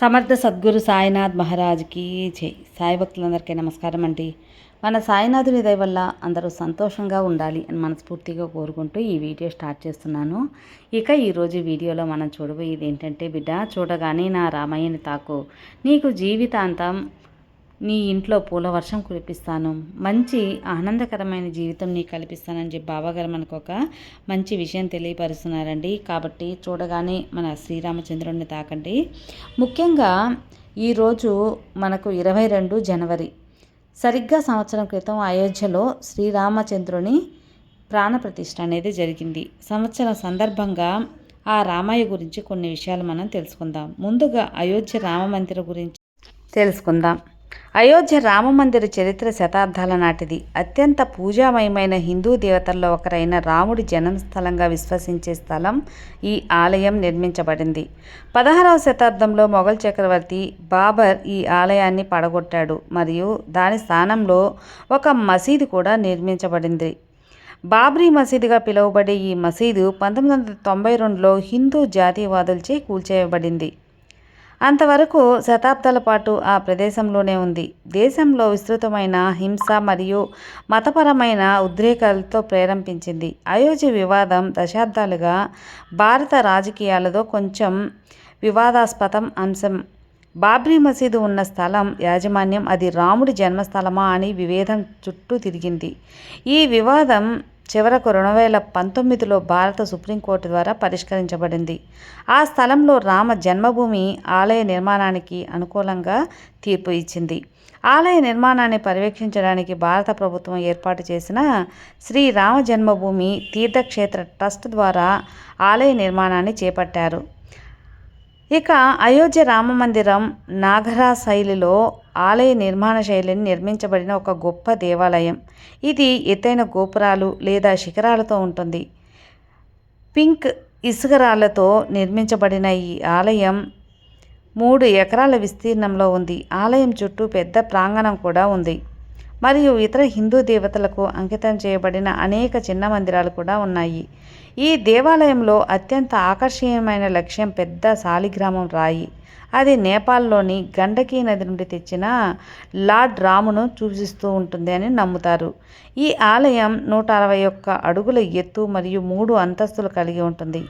సమర్థ సద్గురు సాయినాథ్ మహారాజ్కి జై. సాయి భక్తులందరికీ నమస్కారం అండి. మన సాయినాథుని దయ వల్ల అందరూ సంతోషంగా ఉండాలి అని మనస్ఫూర్తిగా కోరుకుంటూ ఈ వీడియో స్టార్ట్ చేస్తున్నాను. ఇక ఈరోజు వీడియోలో మనం చూడబోయేది ఏంటంటే బిడ్డ చూడగానే నా రామయ్యని తాకు. నీకు జీవితాంతం నీ ఇంట్లో పూల వర్షం కురిపిస్తాను. మంచి ఆనందకరమైన జీవితం నీకు కల్పిస్తానని చెప్పి బాబాగారు మనకు ఒక మంచి విషయం తెలియపరుస్తున్నారండి. కాబట్టి చూడగానే మన శ్రీరామచంద్రుడిని తాకండి. ముఖ్యంగా ఈరోజు మనకు ఇరవై రెండు జనవరి. సరిగ్గా సంవత్సరం క్రితం అయోధ్యలో శ్రీరామచంద్రుని ప్రాణప్రతిష్ఠ అనేది జరిగింది. సంవత్సరం సందర్భంగా ఆ రామయ్య గురించి కొన్ని విషయాలు మనం తెలుసుకుందాం. ముందుగా అయోధ్య రామ మందిరం గురించి తెలుసుకుందాం. అయోధ్య రామమందిర చరిత్ర శతాబ్దాల నాటిది. అత్యంత పూజామయమైన హిందూ దేవతల్లో ఒకరైన రాముడి జన్మస్థలంగా విశ్వసించే స్థలం ఈ ఆలయం నిర్మించబడింది. పదహారవ శతాబ్దంలో మొఘల్ చక్రవర్తి బాబర్ ఈ ఆలయాన్ని పడగొట్టాడు మరియు దాని స్థానంలో ఒక మసీదు కూడా నిర్మించబడింది. బాబ్రీ మసీదుగా పిలువబడే ఈ మసీదు పంతొమ్మిది వందల తొంభై రెండులో హిందూ జాతీయవాదులచే కూల్చేయబడింది. అంతవరకు శతాబ్దాల పాటు ఆ ప్రదేశంలోనే ఉంది. దేశంలో విస్తృతమైన హింస మరియు మతపరమైన ఉద్రేకాలతో ప్రేరేపించింది అయోధ్య వివాదం దశాబ్దాలుగా భారత రాజకీయాలతో కొంచెం వివాదాస్పదం అంశం. బాబ్రీ మసీదు ఉన్న స్థలం యాజమాన్యం అది రాముడి జన్మస్థలమా అని విభేదం చుట్టూ తిరిగింది. ఈ వివాదం చివరకు రెండు వేల పంతొమ్మిదిలో భారత సుప్రీంకోర్టు ద్వారా పరిష్కరించబడింది. ఆ స్థలంలో రామ జన్మభూమి ఆలయ నిర్మాణానికి అనుకూలంగా తీర్పు ఇచ్చింది. ఆలయ నిర్మాణాన్ని పర్యవేక్షించడానికి భారత ప్రభుత్వం ఏర్పాటు చేసిన శ్రీ రామ జన్మభూమి తీర్థక్షేత్ర ట్రస్ట్ ద్వారా ఆలయ నిర్మాణాన్ని చేపట్టారు. ఇక అయోధ్య రామ మందిరం నాగరా శైలిలో ఆలయ నిర్మాణ శైలిని నిర్మించబడిన ఒక గొప్ప దేవాలయం. ఇది ఎత్తైన గోపురాలు లేదా శిఖరాలతో ఉంటుంది. పింక్ ఇసుకరాళ్ళతో నిర్మించబడిన ఈ ఆలయం మూడు ఎకరాల విస్తీర్ణంలో ఉంది. ఆలయం చుట్టూ పెద్ద ప్రాంగణం కూడా ఉంది. మరియు ఇతర హిందూ దేవతలకు అంకితం చేయబడిన అనేక చిన్న మందిరాలు కూడా ఉన్నాయి. ఈ దేవాలయంలో అత్యంత ఆకర్షణీయమైన లక్ష్యం పెద్ద సాలిగ్రామం రాయి. అది నేపాల్లోని గండకీ నది నుండి తెచ్చిన లార్డ్ రామును సూచిస్తూ ఉంటుంది అని నమ్ముతారు. ఈ ఆలయం నూట అరవై ఒక్క అడుగుల ఎత్తు మరియు మూడు అంతస్తులు కలిగి ఉంటుంది.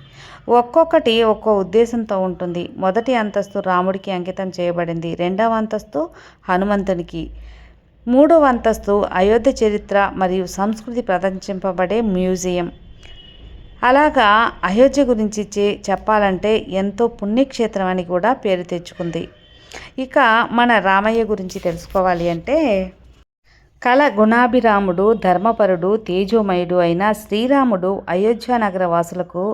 ఒక్కొక్కటి ఒక్కో ఉద్దేశంతో ఉంటుంది. మొదటి అంతస్తు రాముడికి అంకితం చేయబడింది. రెండవ అంతస్తు హనుమంతునికి. మూడవ అంతస్తు అయోధ్య చరిత్ర మరియు సంస్కృతి ప్రదర్శింపబడే మ్యూజియం. అలాగా అయోధ్య గురించి చెప్పాలంటే ఎంతో పుణ్యక్షేత్రం అని కూడా పేరు తెచ్చుకుంది. ఇక మన రామయ్య గురించి తెలుసుకోవాలి అంటే కల గుణాభిరాముడు ధర్మపరుడు తేజోమయుడు అయిన శ్రీరాముడు అయోధ్య నగర వాసులకు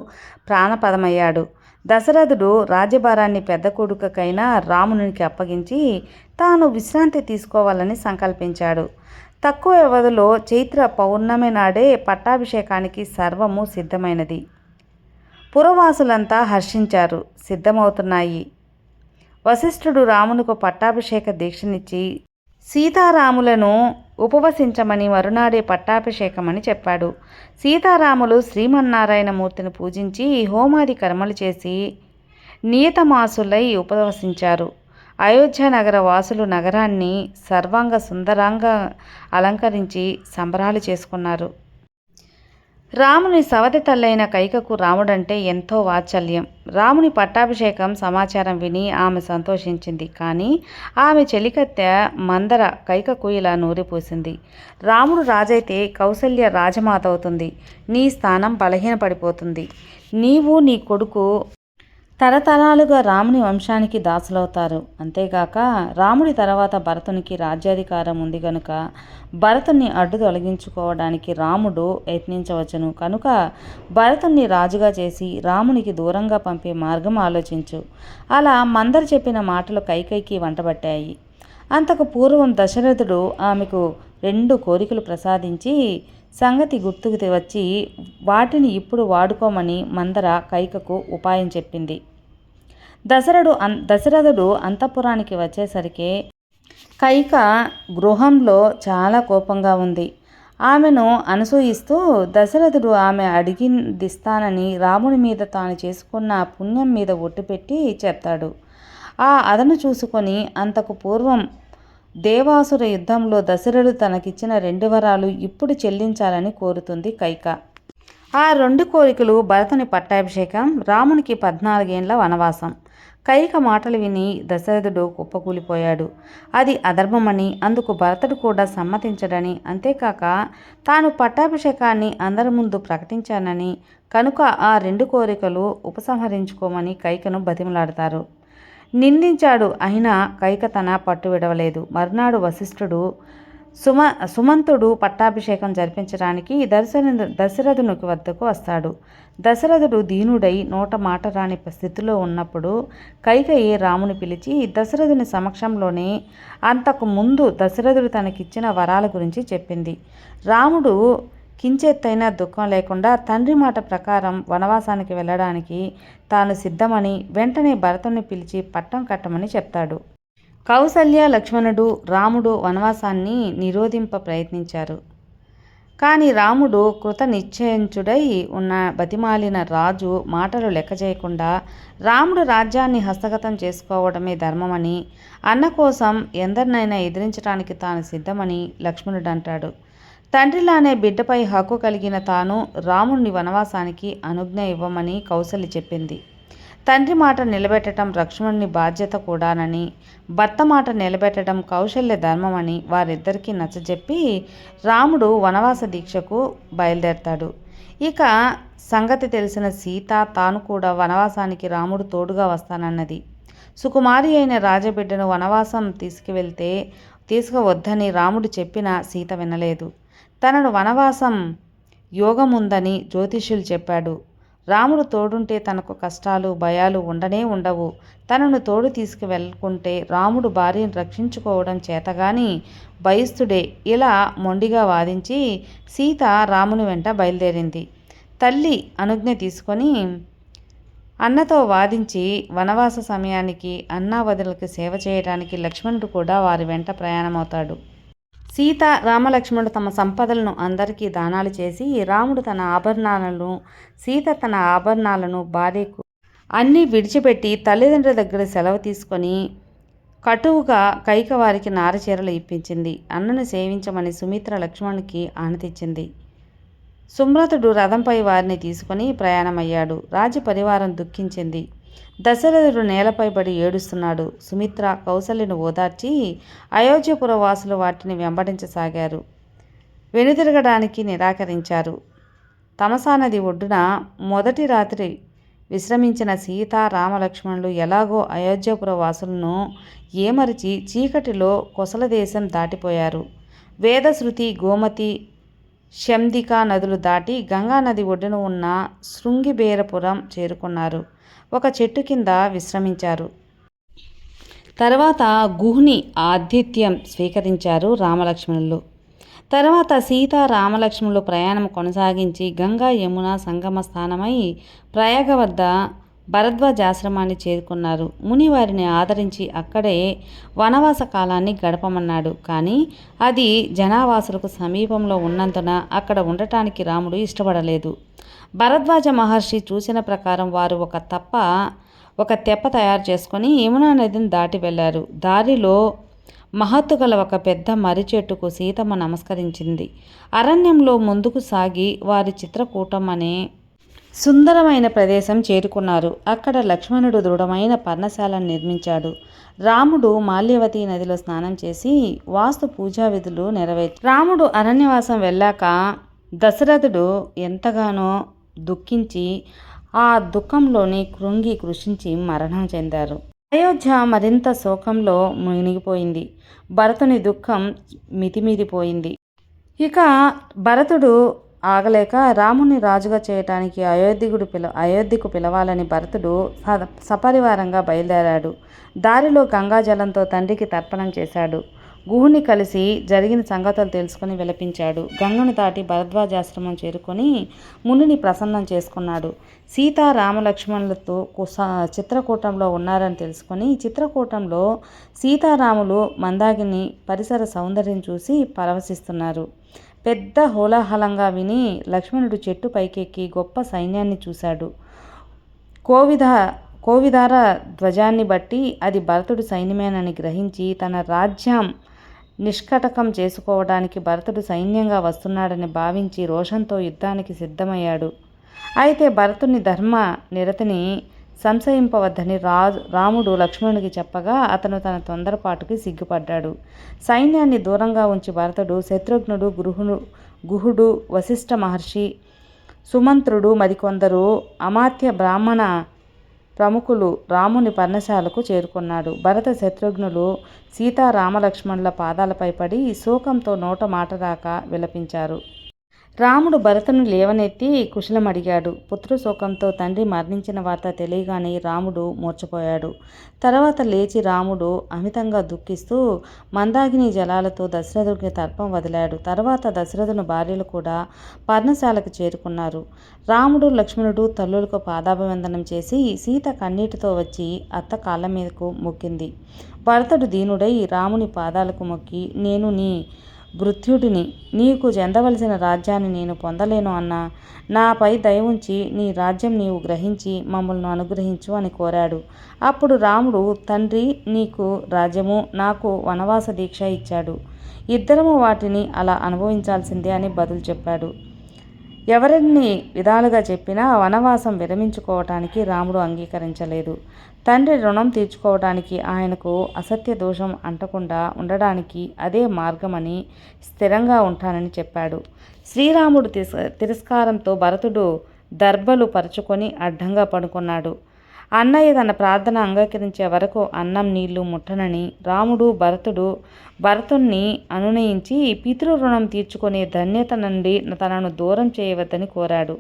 ప్రాణపదమయ్యాడు. దశరథుడు రాజ్యభారాన్ని పెద్ద కొడుకకైన రామునికి అప్పగించి తాను విశ్రాంతి తీసుకోవాలని సంకల్పించాడు. తక్కువ వ్యవధిలో చైత్ర పౌర్ణమి నాడే పట్టాభిషేకానికి సర్వము సిద్ధమైనది. పురవాసులంతా హర్షించారు. సిద్ధమవుతున్నాయి. వశిష్ఠుడు రామునకు పట్టాభిషేక దీక్షనిచ్చి సీతారాములను ఉపవసించమని మరునాడే పట్టాభిషేకమని చెప్పాడు. సీతారాములు శ్రీమన్నారాయణ మూర్తిని పూజించి హోమాది కర్మలు చేసి నియతమాసులై ఉపవసించారు. అయోధ్య నగర వాసులు నగరాన్ని సర్వాంగ సుందరంగా అలంకరించి సంబరాలు చేసుకున్నారు. రాముని సవతి తల్లైన కైకకు రాముడంటే ఎంతో వాత్సల్యం. రాముని పట్టాభిషేకం సమాచారం విని ఆమె సంతోషించింది. కానీ ఆమె చెలికత్తె మందర కైకకు ఇలా నూరిపోసింది. రాముడు రాజైతే కౌసల్య రాజమాత అవుతుంది. నీ స్థానం బలహీనపడిపోతుంది. నీవు నీ కొడుకు తరతరాలుగా రాముని వంశానికి దాసులవుతారు. అంతేగాక రాముడి తర్వాత భరతునికి రాజ్యాధికారం ఉంది కనుక భరతుని అడ్డు తొలగించుకోవడానికి రాముడు యత్నించవచ్చును. కనుక భరతుణ్ణి రాజుగా చేసి రామునికి దూరంగా పంపే మార్గం ఆలోచించు. అలా మందరు చెప్పిన మాటలు కైకైకి వంటబట్టాయి. అంతకు పూర్వం దశరథుడు ఆమెకు రెండు కోరికలు ప్రసాదించి సంగతి గుర్తుకు వచ్చి వాటిని ఇప్పుడు వాడుకోమని మందర కైకకు ఉపాయం చెప్పింది. దశరథుడు అన్ దశరథుడు అంతఃపురానికి వచ్చేసరికి కైక గృహంలో చాలా కోపంగా ఉంది. ఆమెను అనసూయిస్తూ దశరథుడు ఆమె అడిగిందిస్తానని రాముని మీద తాను చేసుకున్న పుణ్యం మీద ఒట్టు పెట్టి చెప్తాడు. ఆ అదను చూసుకొని అంతకు పూర్వం దేవాసుర యుద్ధంలో దశరథుడు తనకిచ్చిన రెండు వరాలు ఇప్పుడు చెల్లించాలని కోరుతుంది కైక. ఆ రెండు కోరికలు భరతుని పట్టాభిషేకం రామునికి పద్నాలుగేండ్ల వనవాసం. కైక మాటలు విని దశరథుడు కుప్పకూలిపోయాడు. అది అధర్మమని అందుకు భరతుడు కూడా సమ్మతించడని అంతేకాక తాను పట్టాభిషేకాన్ని అందరి ముందు ప్రకటించానని కనుక ఆ రెండు కోరికలు ఉపసంహరించుకోమని కైకను బతిమలాడతారు. నిందించాడు. అయినా కైక తన పట్టు విడవలేదు. మర్నాడు వశిష్ఠుడు సుమ సుమంతుడు పట్టాభిషేకం జరిపించడానికి దశరథ దశరథునికి వద్దకు వస్తాడు. దశరథుడు దీనుడై నోట మాట రాని స్థితిలో ఉన్నప్పుడు కైకయి రాముని పిలిచి దశరథుని సమక్షంలోనే అంతకు ముందు దశరథుడు తనకిచ్చిన వరాల గురించి చెప్పింది. రాముడు కించెత్తైన దుఃఖం లేకుండా తండ్రి మాట ప్రకారం వనవాసానికి వెళ్ళడానికి తాను సిద్ధమని వెంటనే భరతుని పిలిచి పట్టం కట్టమని చెప్తాడు. కౌసల్య లక్ష్మణుడు రాముడు వనవాసాన్ని నిరోధింప ప్రయత్నించారు. కానీ రాముడు కృత నిశ్చయించుడై ఉన్న బతిమాలిన రాజు మాటలు లెక్క చేయకుండా రాముడు రాజ్యాన్ని హస్తగతం చేసుకోవడమే ధర్మమని అన్న కోసం ఎందరినైనా ఎదిరించడానికి తాను సిద్ధమని లక్ష్మణుడు అంటాడు తండ్రిలానే బిడ్డపై హక్కు కలిగిన తాను రాముడిని వనవాసానికి అనుజ్ఞ ఇవ్వమని కౌసల్య చెప్పింది. తండ్రి మాట నిలబెట్టడం లక్ష్మణుని బాధ్యత కూడానని భర్త మాట నిలబెట్టడం కౌశల్య ధర్మమని వారిద్దరికీ నచ్చజెప్పి రాముడు వనవాస దీక్షకు బయలుదేరతాడు. ఇక సంగతి తెలిసిన సీత తాను కూడా వనవాసానికి రాముడు తోడుగా వస్తానన్నది. సుకుమారి అయిన రాజబిడ్డను వనవాసం తీసుకువెళ్తే తీసుకువద్దని రాముడు చెప్పినా సీత వినలేదు. తనను వనవాసం యోగముందని జ్యోతిష్యులు చెప్పాడు. రాముడు తోడుంటే తనకు కష్టాలు భయాలు ఉండనే ఉండవు. తనను తోడు తీసుకువెళ్ళకుంటే రాముడు భార్యను రక్షించుకోవడం చేతగాని భయస్థుడే ఇలా మొండిగా వాదించి సీత రాముని వెంట బయలుదేరింది. తల్లి అనుజ్ఞ తీసుకొని అన్నతో వాదించి వనవాస సమయానికి అన్నావదులకు సేవ చేయడానికి లక్ష్మణుడు కూడా వారి వెంట ప్రయాణమవుతాడు. సీత రామలక్ష్మణుడు తమ సంపదలను అందరికీ దానాలు చేసి రాముడు తన ఆభరణాలను సీత తన ఆభరణాలను భార్యకు అన్నీ విడిచిపెట్టి తల్లిదండ్రుల దగ్గర సెలవు తీసుకొని కటువుగా కైక వారికి నారచీరలు ఇప్పించింది. అన్నను సేవించమని సుమిత్ర లక్ష్మణునికి ఆనతిచ్చింది సుమ్రతుడు రథంపై వారిని తీసుకుని ప్రయాణమయ్యాడు. రాజు పరివారం దుఃఖించింది. దశరథుడు నేలపై పడి ఏడుస్తున్నాడు. సుమిత్ర కౌసల్యను ఓదార్చి అయోధ్యపుర వాసులు వాటిని వెంబడించసాగారు. వెనుతిరగడానికి నిరాకరించారు. తమసా నది ఒడ్డున మొదటి రాత్రి విశ్రమించిన సీత రామలక్ష్మణులు ఎలాగో అయోధ్యపుర వాసులను ఏమరిచి చీకటిలో కొసల దేశం దాటిపోయారు. వేదశృతి గోమతి శందికా నదులు దాటి గంగా నది ఒడ్డున ఉన్న శృంగిబేరపురం చేరుకున్నారు. ఒక చెట్టు కింద విశ్రమించారు. తర్వాత గుహ్ని ఆతిథ్యం స్వీకరించారు రామలక్ష్మణులు. తర్వాత సీత రామలక్ష్మణులు ప్రయాణం కొనసాగించి గంగా యమున సంగమ స్థానమై ప్రయాగ వద్ద భరద్వాజాశ్రమాన్ని చేరుకున్నారు. ముని వారిని ఆదరించి అక్కడే వనవాస కాలాన్ని గడపమన్నాడు. కానీ అది జనావాసులకు సమీపంలో ఉన్నందున అక్కడ ఉండటానికి రాముడు ఇష్టపడలేదు. భరద్వాజ మహర్షి చూసిన ప్రకారం వారు ఒక తప్ప ఒక తెప్ప తయారు చేసుకొని యమునా నదిని దాటి వెళ్ళారు. దారిలో మహత్తు గల ఒక పెద్ద మర్రి చెట్టుకు సీతమ్మ నమస్కరించింది. అరణ్యంలో ముందుకు సాగి వారి చిత్రకూటం అనే సుందరమైన ప్రదేశం చేరుకున్నారు. అక్కడ లక్ష్మణుడు దృఢమైన పర్ణశాలను నిర్మించాడు. రాముడు మాల్యవతి నదిలో స్నానం చేసి వాస్తు పూజా విధులు నెరవేర్చి రాముడు అరణ్యవాసం వెళ్ళాక దశరథుడు ఎంతగానో దుఃఖించి ఆ దుఃఖంలోని కృంగి కృషించి మరణం చెందారు. అయోధ్య మరింత శోకంలో మునిగిపోయింది. భరతుని దుఃఖం మితిమీరిపోయింది. ఇక భరతుడు ఆగలేక రాముని రాజుగా చేయటానికి అయోధ్యకుడు పిల అయోధ్యకు పిలవాలని భరతుడు సపరివారంగా బయలుదేరాడు. దారిలో గంగాజలంతో తండ్రికి తర్పణం చేశాడు. గుహుని కలిసి జరిగిన సంగతులు తెలుసుకుని విలపించాడు. గంగను దాటి భరద్వాజాశ్రమం చేరుకొని మునిని ప్రసన్నం చేసుకున్నాడు. సీత రామలక్ష్మణులతో చిత్రకూటంలో ఉన్నారని తెలుసుకొని చిత్రకూటంలో సీతారాములు మందాగిని పరిసర సౌందర్యం చూసి పరవశిస్తున్నారు. పెద్ద హోలాహలంగా విని లక్ష్మణుడు చెట్టు పైకెక్కి గొప్ప సైన్యాన్ని చూశాడు. కోవిధ కోవిదార ధ్వజాన్ని బట్టి అది భరతుడు సైన్యమేనని గ్రహించి తన రాజ్యం నిష్కటకం చేసుకోవడానికి భరతుడు సైన్యంగా వస్తున్నాడని భావించి రోషంతో యుద్ధానికి సిద్ధమయ్యాడు. అయితే భరతుని ధర్మ నిరతిని సంశయింపవద్దని రాజు రాముడు లక్ష్మణుడికి చెప్పగా అతను తన తొందరపాటుకి సిగ్గుపడ్డాడు. సైన్యాన్ని దూరంగా ఉంచి భరతుడు శత్రుఘ్నుడు గృహుడు గుహుడు వశిష్ఠ మహర్షి సుమంత్రుడు మరికొందరు అమాత్య బ్రాహ్మణ ప్రముఖులు రాముని పర్ణశాలకు చేరుకున్నాడు. భరత శత్రుఘ్నులు సీతారామలక్ష్మణుల పాదాలపై పడి శోకంతో నోట మాట రాక విలపించారు. రాముడు భరతును లేవనెత్తి కుశలం అడిగాడు పుత్రశోకంతో తండ్రి మరణించిన వార్త తెలియగానే రాముడు మూర్చపోయాడు తర్వాత లేచి రాముడు అమితంగా దుఃఖిస్తూ మందాగిని జలాలతో దశరథుడికి తర్పం వదిలాడు. తర్వాత దశరథుని భార్యలు కూడా పర్ణశాలకు చేరుకున్నారు. రాముడు లక్ష్మణుడు తల్లులకు పాదాభివందనం చేసి సీత కన్నీటితో వచ్చి అత్త కాళ్ళ మీదకు మొక్కింది. భరతుడు దీనుడై రాముని పాదాలకు మొక్కి నేను నీ భృత్యుడిని నీకు చెందవలసిన రాజ్యాన్ని నేను పొందలేను అన్నా. నాపై దయ ఉంచి నీ రాజ్యం నీవు గ్రహించి మమ్మల్ని అనుగ్రహించు అని కోరాడు. అప్పుడు రాముడు తండ్రి నీకు రాజ్యము నాకు వనవాస దీక్ష ఇచ్చాడు. ఇద్దరము వాటిని అలా అనుభవించాల్సిందే అని బదులు చెప్పాడు. ఎవరిని విధాలుగా చెప్పినా వనవాసం విరమించుకోవటానికి రాముడు అంగీకరించలేదు. తండ్రి రుణం తీర్చుకోవటానికి ఆయనకు అసత్య దోషం అంటకుండా ఉండడానికి అదే మార్గమని స్థిరంగా ఉంటానని చెప్పాడు. శ్రీరాముడు తిరస్కారంతో భరతుడు దర్భలు పరుచుకొని అడ్డంగా పడుకున్నాడు. అన్నయ్య తన ప్రార్థన అంగీకరించే వరకు అన్నం నీళ్ళు ముట్టనని రాముడు భరతుడు భరతుణ్ణి అనునయించి పితృ రుణం తీర్చుకునే ధన్యత నుండి తనను దూరం చేయవద్దని కోరాడు.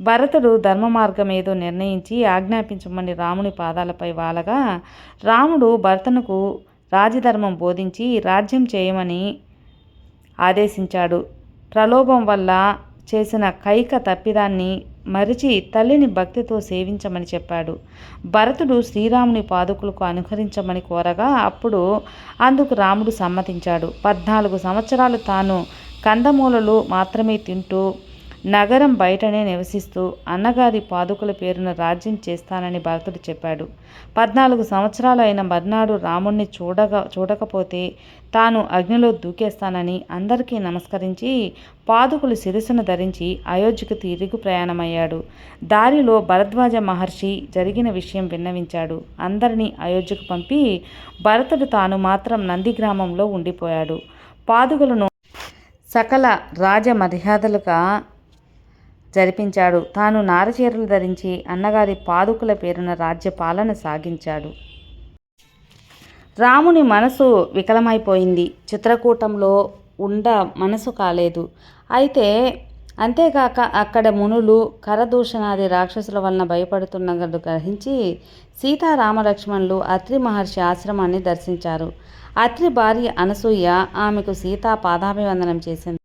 భరతుడు ధర్మ మార్గం ఏదో నిర్ణయించి ఆజ్ఞాపించమని రాముని పాదాలపై వాలగా రాముడు భరతనుకు రాజధర్మం బోధించి రాజ్యం చేయమని ఆదేశించాడు. ప్రలోభం వల్ల చేసిన కైక తప్పిదాన్ని మరిచి తల్లిని భక్తితో సేవించమని చెప్పాడు. భరతుడు శ్రీరాముని పాదుకులకు అనుకరించమని కోరగా అప్పుడు అందుకు రాముడు సమ్మతించాడు. పద్నాలుగు సంవత్సరాలు తాను కందమూలలు మాత్రమే తింటూ నగరం బయటనే నివసిస్తూ అన్నగారి పాదుకుల పేరున రాజ్యం చేస్తానని భరతుడు చెప్పాడు. పద్నాలుగు సంవత్సరాలు అయిన మర్నాడు రాముణ్ణి చూడగా చూడకపోతే తాను అగ్నిలో దూకేస్తానని అందరికీ నమస్కరించి పాదుకులు శిరస్సును ధరించి అయోధ్యకు తిరిగి ప్రయాణమయ్యాడు. దారిలో భరద్వాజ మహర్షి జరిగిన విషయం విన్నవించాడు. అందరినీ అయోధ్యకు పంపి భరతుడు తాను మాత్రం నంది గ్రామంలో ఉండిపోయాడు. పాదుకులను సకల రాజ మర్యాదలుగా జరిపించాడు. తాను నారచీరలు ధరించి అన్నగారి పాదుకుల పేరున రాజ్య పాలన సాగించాడు. రాముని మనసు వికలమైపోయింది. చిత్రకూటంలో ఉండ మనసు కాలేదు. అయితే అంతేకాక అక్కడ మునులు కరదూషణాది రాక్షసుల వలన భయపడుతున్నట్లు గ్రహించి సీతారామలక్ష్మణులు అత్రి మహర్షి ఆశ్రమాన్ని దర్శించారు. అత్రి భార్య అనసూయ ఆమెకు సీతా పాదాభివందనం చేసింది.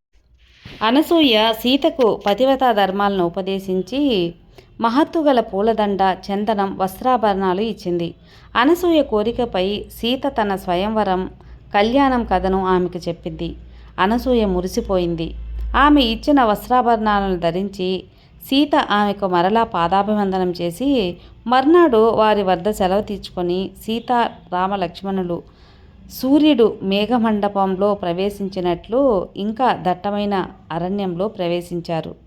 అనసూయ సీతకు పతివతా ధర్మాలను ఉపదేశించి మహత్తుగల పూలదండ చందనం వస్త్రాభరణాలు ఇచ్చింది. అనసూయ కోరికపై సీత తన స్వయంవరం కళ్యాణం కథను ఆమెకు చెప్పింది అనసూయ మురిసిపోయింది. ఆమె ఇచ్చిన వస్త్రాభరణాలను ధరించి సీత ఆమెకు మరలా పాదాభివందనం చేసి మర్నాడు వారి వద్ద సెలవు తీర్చుకొని సీత రామ లక్ష్మణులు సూర్యుడు మేఘమండపంలో ప్రవేశించినట్లు ఇంకా దట్టమైన అరణ్యంలో ప్రవేశించారు.